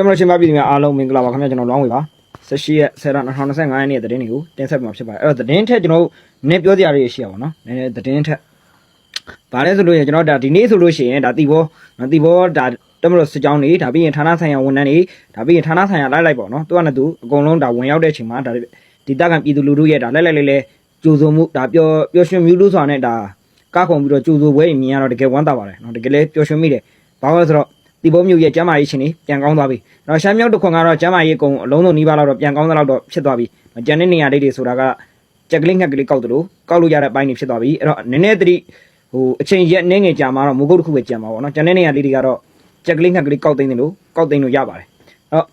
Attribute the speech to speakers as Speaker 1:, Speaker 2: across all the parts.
Speaker 1: တမလို့ရှင်မပြည်သူများအားလုံးမင်္ဂလာပါခင်ဗျာကျွန်တော်လောင်းဝေပါ18ရက်10ရက်2025ရက်နေ့ရဲ့သတင်းတွေကိုတင်ဆက်ပေးမှာဖြစ်ပါတယ်အဲ့တော့သတင်းထက်ကျွန်တော်တို့နည်းပြောစရာတွေရှိရပါတော့နည်းနည်းသတင်းထက်ဗာလဲဆိုလို့ရှိရင်ကျွန်တော်ဒါဒီနေ့ဆိုလို့ရှိရင်ဒါတီဘောနော်တီဘောဒါတမလို့စစ်ကြောင်းတွေဒါပြီးရင်ဌာနဆိုင်ရာဝန်ထမ်းတွေဒါပြီးရင်ဌာနဆိုင်ရာလိုက်လိုက်ပေါ့နော်သူကလည်းသူအကုန်လုံးဒါဝင်ရောက်တဲ့အချိန်မှာဒါဒီတက်ကပြည်သူလူထုရဲ့ဒါလိုက်လိုက်လေးလေးကြိုးစုံမှုဒါပျော်ပျော်ရွှင်မြူးလို့ဆိုတာနဲ့ဒါကားခုံပြီးတော့ကြိုးစုံပွဲမြင်ရတော့တကယ်ဝမ်းသာပါတယ်နော်တကယ်လည်းပျော်ရွှင်မိတယ်ဘာလို့လဲဆိုတော့ တီဘောမျိုးရဲ့ကျမ်းမာရေးရှင်နေပြန်ကောင်းသွားပြီ။တော့ရှမ်းမြောက်တစ်ခွန်ကတော့ကျမ်းမာရေးကုံအလုံးစုံနီးပါးလောက်တော့ပြန်ကောင်းသလောက်တော့ဖြစ်သွားပြီ။ကျန်တဲ့နေရာလေးတွေဆိုတာကကြက်ကလေးငှက်ကလေးကောက်တယ်လို့ကောက်လို့ရတဲ့အပိုင်းတွေဖြစ်သွားပြီ။အဲ့တော့နည်းနည်းတတိဟိုအချိန်ရက်နည်းငယ်ကြာမှာတော့မုတ်ကုတ်တစ်ခုပဲကြာမှာပေါ့နော်။ကျန်တဲ့နေရာလေးတွေကတော့ကြက်ကလေးငှက်ကလေးကောက်သိမ်းတယ်လို့ကောက်သိမ်းလို့ရပါတယ်။အဲ့တော့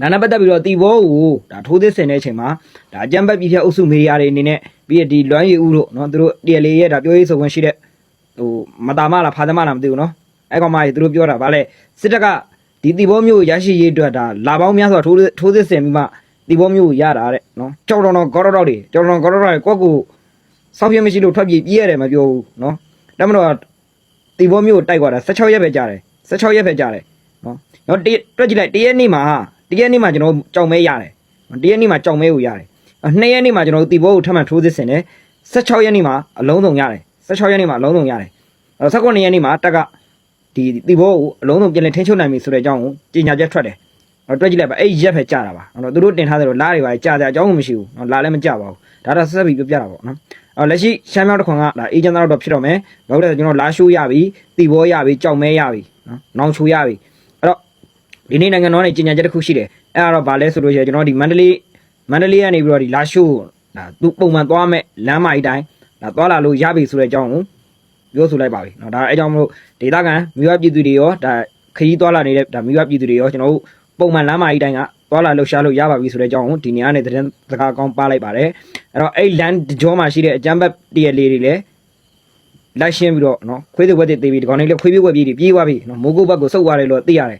Speaker 1: နာနာပတ်သက်ပြီးတော့တီဘောကိုဒါထိုးသစ်ဆင်တဲ့အချိန်မှာဒါအကြမ်းဖက်ပြည်ဖြတ်အုပ်စုမေရီယာတွေအနေနဲ့ပြီးရဒီလွမ်းရည်ဦးတို့နော်သူတို့ TLA ရဲ့ဒါပြောရေးဆိုခွင့်ရှိတဲ့ဟိုမတာမလားဖာသမလားမသိဘူးနော် အဲ့ကောင်မကြီးသူတို့ပြောတာဗာလဲစစ်တပ်ကဒီတီဘောမျိုးကိုရရှိရေးအတွက်ဒါလာပေါင်းများစွာထိုးထိုးစစ်ဆင်ပြီးမှတီဘောမျိုးကိုရတာတဲ့နော်ကြောက်တော်တော်ကောတော်တော်တွေကြောက်တော်ကောတော်တော်တွေကိုယ့်ကိုစောက်ပြမရှိလို့ထွက်ပြေးပြေးရတယ်မပြောဘူးနော်တမတော်တီဘောမျိုးကိုတိုက်သွားတာ16ရက်ပဲကြာတယ်16ရက်ပဲကြာတယ်နော်နော်တတွက်ကြည့်လိုက်တရက်နေ့မှာတရက်နေ့မှာကျွန်တော်ကြောက်မဲရတယ်တရက်နေ့မှာကြောက်မဲကိုရတယ်နှစ်ရက်နေ့မှာကျွန်တော်တီဘောကိုထပ်မံထိုးစစ်ဆင်တယ်16ရက်နေ့မှာအလုံးစုံရတယ်16ရက်နေ့မှာအလုံးစုံရတယ်အဲ့19ရက်နေ့မှာတက်က ဒီတီဘောကိုအလုံးစုံပြန်လည်ထိန်းချုပ်နိုင်ပြီဆိုတဲ့အကြောင်းကိုကြေညာချက်ထွက်တယ်။တော့တွက်ကြည့်လိုက်ပါအဲ့ဒီရက်ပဲကြာတာပါ။နော်သူတို့တင်ထားတယ်လို့လားတွေပါကြာတဲ့အကြောင်းကိုမရှိဘူး။နော်လားလည်းမကြပါဘူး။ဒါတော့ဆက်ပြီးပြောပြတာပေါ့နော်။အော်လက်ရှိရှမ်းမြောက်တစ်ခွန်ကဒါအေဂျင့်သားတော့ဖြစ်တော့မယ်။ဘာလို့လဲဆိုကျွန်တော်လာရှိုးရပြီ။တီဘောရပြီ။ကြောက်မဲရပြီ။နော်။နောင်ချူရပြီ။အဲ့တော့ဒီနေ့နိုင်ငံတော်နဲ့ကြေညာချက်တစ်ခုရှိတယ်။အဲ့ဒါတော့ဗာလဲဆိုလို့ရှိရင်ကျွန်တော်ဒီမန္တလေးမန္တလေးကနေပြီးတော့ဒီလာရှိုးဒါသူပုံမှန်သွားမဲ့လမ်းမကြီးတိုင်းဒါသွားလာလို့ရပြီဆိုတဲ့အကြောင်းကို ပြောဆိုလိုက်ပါပြီเนาะဒါအဲကြောင့်မလို့ဒေတာကန်မြို့ရပြည်သူတွေရောဒါခရီးသွားလာနေတဲ့ဒါမြို့ရပြည်သူတွေရောကျွန်တော်တို့ပုံမှန်လမ်းမကြီးတိုင်းကသွားလာလှုပ်ရှားလို့ရပါပြီဆိုတဲ့အကြောင်းကိုဒီနေ့ကနေသတင်းစကားကောင်းပါလိုက်ပါတယ်အဲ့တော့အဲ့လမ်းကြောမှာရှိတဲ့အကြမ်းဖက်တရလေးတွေလည်းလိုက်ရှင်းပြီးတော့เนาะခွေးတွေဝက်တွေတေးပြီးဒီကောင်လေးလည်းခွေးပြေးဝက်ပြေးတွေပြေးသွားပြီเนาะမိုးကုတ်ဘက်ကိုစုပ်သွားတယ်လို့သိရတယ်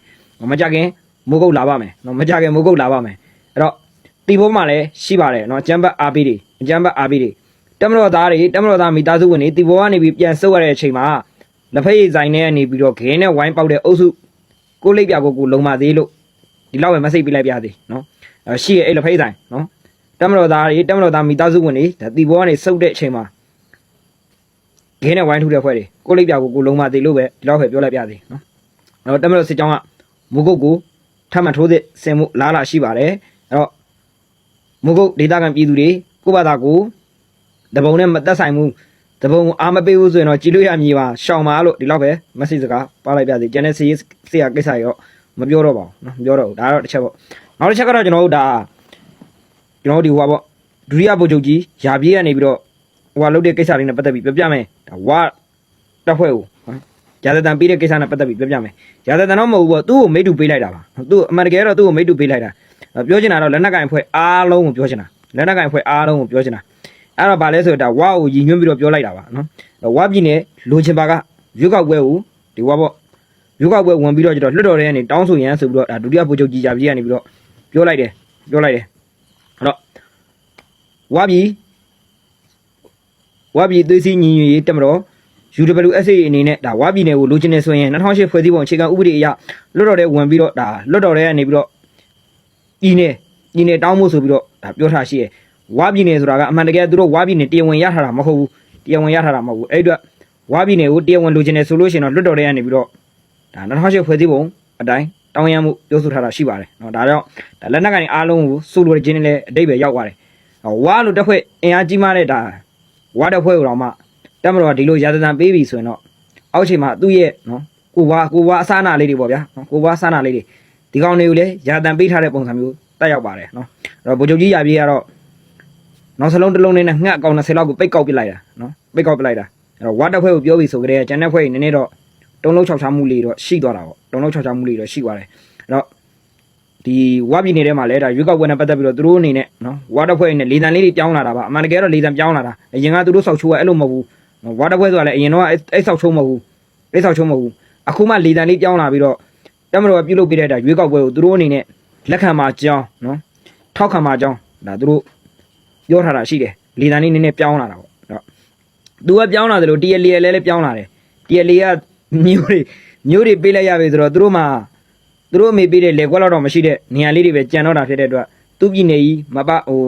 Speaker 1: မကြခင်မိုးကုတ်လာပါမယ်เนาะမကြခင်မိုးကုတ်လာပါမယ်အဲ့တော့တီဘုံမှာလည်းရှိပါတယ်เนาะအကြမ်းဖက်အားပေးတွေအကြမ်းဖက်အားပေးတွေ တမတော်သားတွေတမတော်သားမိသားစုဝင်တွေတီဘောကနေပြီးပြန်ဆုပ်ရတဲ့အချိန်မှာလက်ဖက်ရည်ဆိုင်ထဲကနေပြီးတော့ခင်းနဲ့ဝိုင်းပေါက်တဲ့အုပ်စုကိုလိပ်ပြကိုကိုလုံမသေးလို့ဒီလောက်ပဲမစိတ်ပြလိုက်ပြသေးနော်အဲရှိရဲ့အဲ့လက်ဖက်ရည်ဆိုင်နော်တမတော်သားတွေတမတော်သားမိသားစုဝင်တွေဒါတီဘောကနေဆုပ်တဲ့အချိန်မှာခင်းနဲ့ဝိုင်းထူတဲ့ဖွဲ့တွေကိုလိပ်ပြကိုကိုလုံမသေးလို့ပဲဒီလောက်ပဲပြောလိုက်ပြသေးနော်အဲ့တော့တမတော်စစ်ကြောင်းကမုကုတ်ကိုထပ်မံထိုးသစ်ဆင်မှုလားလာရှိပါတယ်အဲ့တော့မုကုတ်ဒေတာကန်ပြည်သူတွေကိုယ့်ဘာသာကို တပုံနဲ့မသက်ဆိုင်ဘူးတပုံအားမပေးဘူးဆိုရင်တော့ကြည်လို့ရမည်ပါရှောင်ပါလို့ဒီလောက်ပဲ message စကားပါလိုက်ပြစီကျန်တဲ့စီဆရာကိစ္စရောမပြောတော့ပါဘူးနော်မပြောတော့ဘူးဒါတော့တစ်ချက်ပေါ့နောက်တစ်ချက်ကတော့ကျွန်တော်တို့ဒါကျွန်တော်တို့ဒီဟိုပါပေါ့ဒုတိယဗိုလ်ချုပ်ကြီးယာပြေးကနေပြီးတော့ဟိုဟာလုပ်တဲ့ကိစ္စလေးနဲ့ပတ်သက်ပြီးပြောပြမယ်ဒါဝါတက်ဖွဲ့ကိုရာဇတန်ပေးတဲ့ကိစ္စနဲ့ပတ်သက်ပြီးပြောပြမယ်ရာဇတန်တော့မဟုတ်ဘူးပေါ့သူ့ကိုမိတ်တူပေးလိုက်တာပါသူ့အမှန်တကယ်တော့သူ့ကိုမိတ်တူပေးလိုက်တာပြောချင်တာတော့လက်နက်ကင်ဖွဲ့အားလုံးကိုပြောချင်တာလက်နက်ကင်ဖွဲ့အားလုံးကိုပြောချင်တာ အဲ့တော့ဗာလဲဆိုတော့ဒါဝါကိုရည်ညွှန်းပြီးတော့ပြောလိုက်တာပါနော်ဝါပြည်နယ်လိုချင်ပါကရွေးကောက်ပွဲကိုဒီဝါပေါ့ရွေးကောက်ပွဲဝင်ပြီးတော့ကျတော့လွှတ်တော်ထဲကနေတောင်းဆိုရန်ဆိုပြီးတော့ဒါဒုတိယဗိုလ်ချုပ်ကြီးကြာပြည်ကနေပြီးတော့ပြောလိုက်တယ်ပြောလိုက်တယ်အဲ့တော့ဝါပြည်ဝါပြည်သွေးစည်းညီညွတ်ရေးတက်မတော် UWSA အနေနဲ့ဒါဝါပြည်နယ်ကိုလိုချင်နေဆိုရင်2008ဖွဲ့စည်းပုံအခြေခံဥပဒေအရလွှတ်တော်ထဲဝင်ပြီးတော့ဒါလွှတ်တော်ထဲကနေပြီးတော့ဤနယ်ဤနယ်တောင်းဖို့ဆိုပြီးတော့ဒါပြောထားရှိရဲ့ ဝါပြည်နယ်ဆိုတာကအမှန်တကယ်သူတို့ဝါပြည်နယ်တရားဝင်ရထားတာမဟုတ်ဘူးတရားဝင်ရထားတာမဟုတ်ဘူးအဲ့အတွက်ဝါပြည်နယ်ကိုတရားဝင်လိုချင်တယ်ဆိုလို့ရှိရင်တော့လွတ်တော်တွေကနေပြီးတော့ဒါ2008ဖွဲ့စည်းပုံအတိုင်းတောင်းရမှုပြောဆိုထားတာရှိပါတယ်เนาะဒါကြောင့်ဒါလက်နက်ကနေအားလုံးကိုစိုးလို့ခြင်းနဲ့လည်းအတိတ်ပဲရောက်သွားတယ်ဝါလို့တစ်ဖွဲ့အင်အားကြီးမားတဲ့ဒါဝါတစ်ဖွဲ့ကိုတော့မှတက်မတော်ကဒီလိုရာဇသံပေးပြီဆိုရင်တော့အောက်ချိန်မှာသူ့ရဲ့เนาะကိုဝါကိုဝါအစားနာလေးတွေပေါ့ဗျာเนาะကိုဝါအစားနာလေးတွေဒီကောင်တွေကိုလည်းရာဇသံပေးထားတဲ့ပုံစံမျိုးတက်ရောက်ပါတယ်เนาะအဲ့တော့ဗိုလ်ချုပ်ကြီးရပြေးကတော့ နောက်စလုံးတစ်လုံးနဲ့ငှက်အကောင်20လောက်ကိုပိတ်ကောက်ပစ်လိုက်တာနော်ပိတ်ကောက်ပစ်လိုက်တာအဲ့တော့ဝါတက်ဖွဲ့ကိုပြောပြီးဆိုကြတဲ့ကျန်တဲ့ဖွဲ့ကြီးနည်းနည်းတော့တုံးလုံးချောက်ချမှုလေးတော့ရှိသွားတာပေါ့တုံးလုံးချောက်ချမှုလေးတော့ရှိသွားတယ်အဲ့တော့ဒီဝါပြည်နယ်ထဲမှာလည်းဒါရွေးကောက်ပွဲနဲ့ပတ်သက်ပြီးတော့သူတို့အနေနဲ့နော်ဝါတက်ဖွဲ့နဲ့လေတံလေးတွေပြောင်းလာတာပါအမှန်တကယ်တော့လေတံပြောင်းလာတာအရင်ကသူတို့ဆောက်ချိုးကအဲ့လိုမဟုတ်ဘူးဝါတက်ဖွဲ့ဆိုတာလည်းအရင်တော့အဲ့ဆောက်ချိုးမဟုတ်ဘူးအဲ့ဆောက်ချိုးမဟုတ်ဘူးအခုမှလေတံလေးပြောင်းလာပြီးတော့တမတော်ကပြုလုပ်ပြတဲ့ဒါရွေးကောက်ပွဲကိုသူတို့အနေနဲ့လက်ခံမှာကြောင်းနော်ထောက်ခံမှာကြောင်းဒါသူတို့ ပြောထားတာရှိတယ်လေတံလေးနည်းနည်းပြောင်းလာတာပေါ့အဲ့တော့သူကပြောင်းလာတယ်လို့ TLA လည်းလည်းပြောင်းလာတယ် TLA ကမျိုးတွေမျိုးတွေပေးလိုက်ရပြီဆိုတော့သူတို့မှသူတို့အမေပေးတဲ့လေကွက်လောက်တော့မရှိတဲ့နေရာလေးတွေပဲကြံတော့တာဖြစ်တဲ့အတွက်သူ့ပြည်နယ်ကြီးမပဟို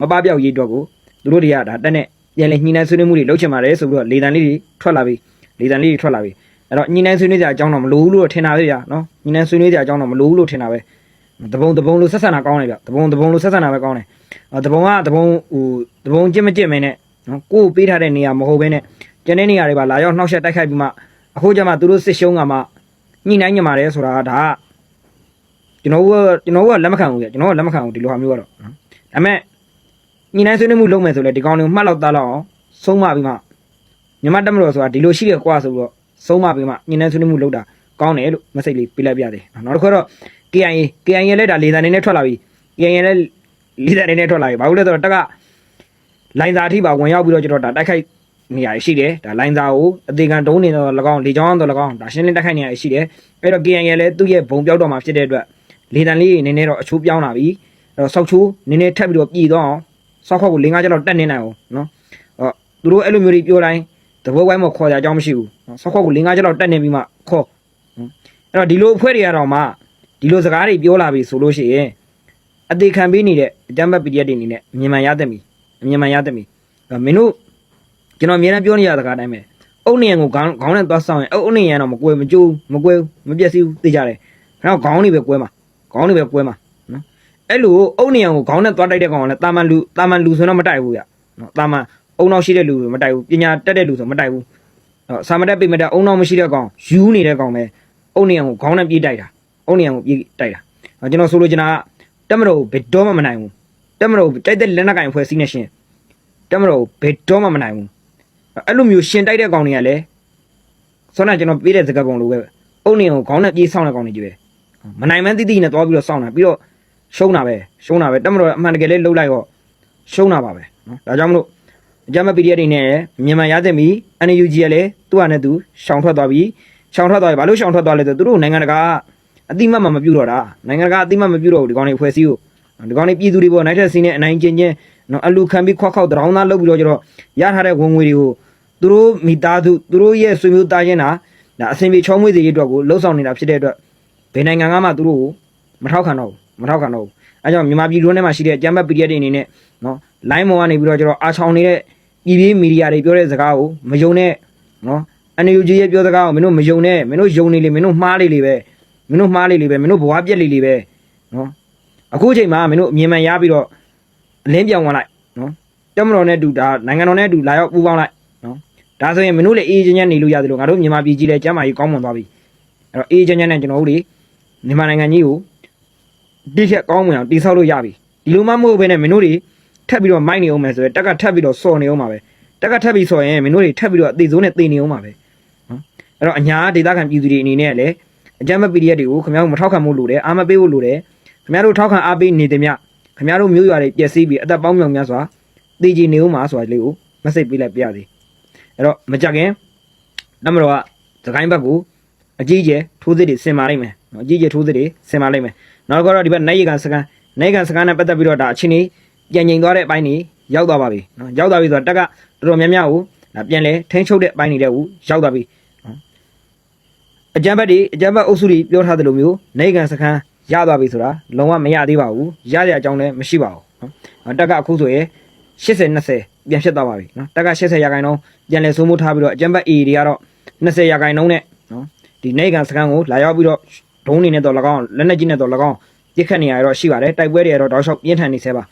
Speaker 1: မပပြောက်ရေးအတွက်ကိုသူတို့တွေကဒါတက်နဲ့ပြန်လေညှိနှိုင်းဆွေးနွေးမှုတွေလုပ်ချင်ပါတယ်ဆိုပြီးတော့လေတံလေးတွေထွက်လာပြီလေတံလေးတွေထွက်လာပြီအဲ့တော့ညှိနှိုင်းဆွေးနွေးကြအကြောင်းတော့မလိုဘူးလို့ထင်တာပဲဗျာနော်ညှိနှိုင်းဆွေးနွေးကြအကြောင်းတော့မလိုဘူးလို့ထင်တာပဲ တပုံတပုံလို့ဆက်ဆံတာကောင်းတယ်ဗျတပုံတပုံလို့ဆက်ဆံတာပဲကောင်းတယ်အော်တပုံကတပုံဟိုတပုံကြစ်မကြစ်မင်းနဲ့နော်ကိုယ်ပေးထားတဲ့နေရာမဟုတ်ဘဲနဲ့ကျန်တဲ့နေရာတွေပါလာရောက်နှောက်ယှက်တိုက်ခိုက်ပြီးမှအခုကျမှသူတို့စစ်ရှုံးကမှညှိနှိုင်းညမှာတယ်ဆိုတာကဒါကကျွန်တော်ကကျွန်တော်ကလက်မခံဘူးကြကျွန်တော်ကလက်မခံဘူးဒီလိုဟာမျိုးကတော့နော်ဒါပေမဲ့ညီနိုင်ဆွေးနွေးမှုလုပ်မယ်ဆိုလဲဒီကောင်တွေကိုမှတ်လောက်သားလောက်အောင်ဆုံးမပြီးမှမြမတက်မလို့ဆိုတာဒီလိုရှိတယ်ကွာဆိုပြီးတော့ဆုံးမပြီးမှညီနိုင်ဆွေးနွေးမှုလုပ်တာကောင်းတယ်လို့မစိတ်လေးပြလိုက်ပြတယ်နောက်တစ်ခါတော့ KIA KIA လည်းဒါလေသာနေနဲ့ထွက်လာပြီ KIA လည်းလေသာနေနဲ့ထွက်လာပြီဘာလို့လဲဆိုတော့တက်ကလိုင်းစာအထိပါဝင်ရောက်ပြီးတော့ကျွန်တော်ဒါတိုက်ခိုက်နေရရှိတယ်ဒါလိုင်းစာကိုအသေးခံတုံးနေတော့၎င်းလေချောင်းတော့၎င်းဒါရှင်းလင်းတိုက်ခိုက်နေရရှိတယ်အဲ့တော့ KIA လည်းသူ့ရဲ့ဘုံပြောက်တော့မှာဖြစ်တဲ့အတွက်လေတန်လေးနည်းနည်းတော့အချိုးပြောင်းလာပြီအဲ့တော့ဆောက်ချိုးနည်းနည်းထပ်ပြီးတော့ပြည်တော့အောင်ဆောက်ခွက်ကို၄၅ချက်လောက်တက်နေနိုင်အောင်နော်အော်သူတို့အဲ့လိုမျိုးတွေပြောတိုင်းသဘောဝိုင်းမခေါ်ကြအကြောင်းမရှိဘူးနော်ဆောက်ခွက်ကို၄၅ချက်လောက်တက်နေပြီးမှခေါ်နော်အဲ့တော့ဒီလိုအဖွဲ့တွေကတော့မှ ဒီလိုစကားတွေပြောလာပြီဆိုလို့ရှိရင်အသေးခံပေးနေတဲ့အတမ်းဘတ် PDF တွေအနေနဲ့အမြင်မှန်ရသင့်ပြီအမြင်မှန်ရသင့်ပြီအဲ့မင်းတို့ကျွန်တော်အများအားပြောနေရတဲ့စကားတိုင်းပဲအုတ်နေရံကိုခေါင်းခေါင်းနဲ့သွားဆောင်ရင်အုတ်အုတ်နေရံတော့မကွယ်မကြိုးမကွယ်မပြည့်စည်ဘူးသိကြတယ်ခဏခေါင်းတွေပဲကွယ်မှာခေါင်းတွေပဲကွဲမှာနော်အဲ့လိုအုတ်နေအောင်ကိုခေါင်းနဲ့သွားတိုက်တဲ့ကောင်ကလည်းတာမန်လူတာမန်လူဆိုတော့မတိုက်ဘူးဗျနော်တာမန်အုံနောက်ရှိတဲ့လူဆိုမတိုက်ဘူးပညာတက်တဲ့လူဆိုမတိုက်ဘူးအဲ့ဆာမတက်ပိမတက်အုံနောက်မရှိတဲ့ကောင်ယူနေတဲ့ကောင်ပဲအုတ်နေအောင်ကိုခေါင်းနဲ့ပြေးတိုက်တာ အုတ်နေအောင်ကိုပြေးတိုက်တာအဲ့ကျွန်တော်ဆိုလိုချင်တာကတက်မတော်ဘယ်တော့မှမနိုင်ဘူးတက်မတော်တိုက်တဲ့လက်နက်ကင်ဖွဲ့စည်းနေရှင်တက်မတော်ဘယ်တော့မှမနိုင်ဘူးအဲ့လိုမျိုးရှင်တိုက်တဲ့ကောင်တွေကလည်းဆောနာကျွန်တော်ပြေးတဲ့စကားကောင်လိုပဲအုတ်နေအောင်ကိုခေါင်းနဲ့ပြေးဆောင်တဲ့ကောင်တွေကြီးပဲမနိုင်မှန်းတိတိနဲ့သွားပြီးတော့စောင့်တာပြီးတော့ရှုံးတာပဲရှုံးတာပဲတက်မတော်အမှန်တကယ်လေးလှုပ်လိုက်တော့ရှုံးတာပါပဲနော်ဒါကြောင့်မလို့အကြမ်းမ PDF တွေနဲ့မြန်မာရသင့်ပြီ NUG ကလည်းသူ့ဟာနဲ့သူရှောင်ထွက်သွားပြီရှောင်ထွက်သွားပြီဘာလို့ရှောင်ထွက်သွားလဲဆိုသူတို့နိုင်ငံတကာ အတိမတ်မှမပြုတ်တော့တာနိုင်ငံတကာအတိမတ်မပြုတ်တော့ဘူးဒီကောင်တွေဖွဲ့စည်းကိုဒီကောင်တွေပြည်သူတွေပေါ်နိုင်တဲ့စီးနဲ့အနိုင်ကျင့်ချင်းနော်အလူခံပြီးခွက်ခောက်တရောင်းသားလုပ်ပြီးတော့ကျတော့ရထားတဲ့ဝင်ငွေတွေကိုသူတို့မိသားစုသူတို့ရဲ့ဆွေမျိုးသားချင်းတာဒါအဆင်ပြေချောမွေ့စေရေးအတွက်ကိုလှုပ်ဆောင်နေတာဖြစ်တဲ့အတွက်ဘယ်နိုင်ငံကမှသူတို့ကိုမထောက်ခံတော့ဘူးမထောက်ခံတော့ဘူးအဲကြောင့်မြန်မာပြည်တွင်းထဲမှာရှိတဲ့ကျမ်းပတ် PDF တွေအနေနဲ့နော် line မော်ကနေပြီးတော့ကျွန်တော်အာချောင်နေတဲ့ပြည်ပြည်မီဒီယာတွေပြောတဲ့စကားကိုမယုံနဲ့နော် NUG ရဲ့ပြောစကားကိုမင်းတို့မယုံနဲ့မင်းတို့ယုံနေလေမင်းတို့မှားလေလေပဲ မင်းတို့မှားလေလေပဲမင်းတို့ဘဝပြက်လေလေပဲနော်အခုအချိန်မှာမင်းတို့အမြင်မှန်ရပြီးတော့အလင်းပြောင်းဝင်လိုက်နော်တက်မတော်နဲ့အတူဒါနိုင်ငံတော်နဲ့အတူလာရောက်ပူးပေါင်းလိုက်နော်ဒါဆိုရင်မင်းတို့လည်းအေးချမ်းချမ်းနေလို့ရတယ်လို့ငါတို့မြန်မာပြည်ကြီးလည်းကျမ်းမာရေးကောင်းမွန်သွားပြီအဲ့တော့အေးချမ်းချမ်းနဲ့ကျွန်တော်တို့တွေမြန်မာနိုင်ငံကြီးကိုတိကျကောင်းမွန်အောင်တိဆောက်လို့ရပြီဒီလိုမှမဟုတ်ဘဲနဲ့မင်းတို့တွေထပ်ပြီးတော့မိုက်နေအောင်မယ်ဆိုရင်တက်ကထပ်ပြီးတော့စော်နေအောင်ပါပဲတက်ကထပ်ပြီးစော်ရင်မင်းတို့တွေထပ်ပြီးတော့အသေးစိုးနဲ့သေနေအောင်ပါပဲနော်အဲ့တော့အညာဒေသခံပြည်သူတွေအနေနဲ့လည်း အကြမ်းဖက် PDF တွေကိုခင်ဗျားတို့မထောက်ခံမှုလို့တယ်အာမပေးဖို့လို့တယ်ခင်ဗျားတို့ထောက်ခံအားပေးနေတယ်မြခင်ဗျားတို့မျိုးရွာတွေပျက်စီးပြီးအသက်ပေါင်းမြောင်များစွာတည်ကြည်နေအောင်ပါဆိုတာလေးကိုမစိတ်ပေးလိုက်ပြရသေးအဲ့တော့မကြခင်နမတော်ကသခိုင်းဘက်ကိုအကြီးကျယ်ထိုးစစ်တွေဆင်မာလိုက်မယ်နော်အကြီးကျယ်ထိုးစစ်တွေဆင်မာလိုက်မယ်နောက်တော့ဒီဘက်နိုင်ရီကန်စကန်နိုင်ကန်စကန်နဲ့ပတ်သက်ပြီးတော့ဒါအချင်းကြီးပြန်ငိန်သွားတဲ့အပိုင်းကြီးရောက်သွားပါပြီနော်ရောက်သွားပြီဆိုတော့တက်ကတော်တော်များများကိုဒါပြန်လဲထိန်းချုပ်တဲ့အပိုင်းတွေလည်းကိုရောက်သွားပြီနော် အကြမ်းဘက်တွေအကြမ်းဘက်အုပ်စုတွေပြောထားသလိုမျိုးနိုင်ကန်စကန်ရသွားပြီဆိုတာလုံးဝမရသေးပါဘူးရရအကြောင်းလည်းမရှိပါဘူးနော်တက်ကအခုဆိုရင်80 20ပြန်ဖြစ်သွားပါပြီနော်တက်က80ရာခိုင်နှုန်းပြန်လဲစိုးမိုးထားပြီးတော့အကြမ်းဘက် A တွေကတော့20ရာခိုင်နှုန်းနဲ့နော်ဒီနေကန်စကန်ကိုလာရောက်ပြီးတော့ဒုံးနေနဲ့တော့၎င်းလက်နက်ကြီးနဲ့တော့၎င်းပြစ်ခတ်နေရတော့ရှိပါတယ်တိုက်ပွဲတွေကတော့တောက်လျှောက်ပြင်းထန်နေဆဲပါ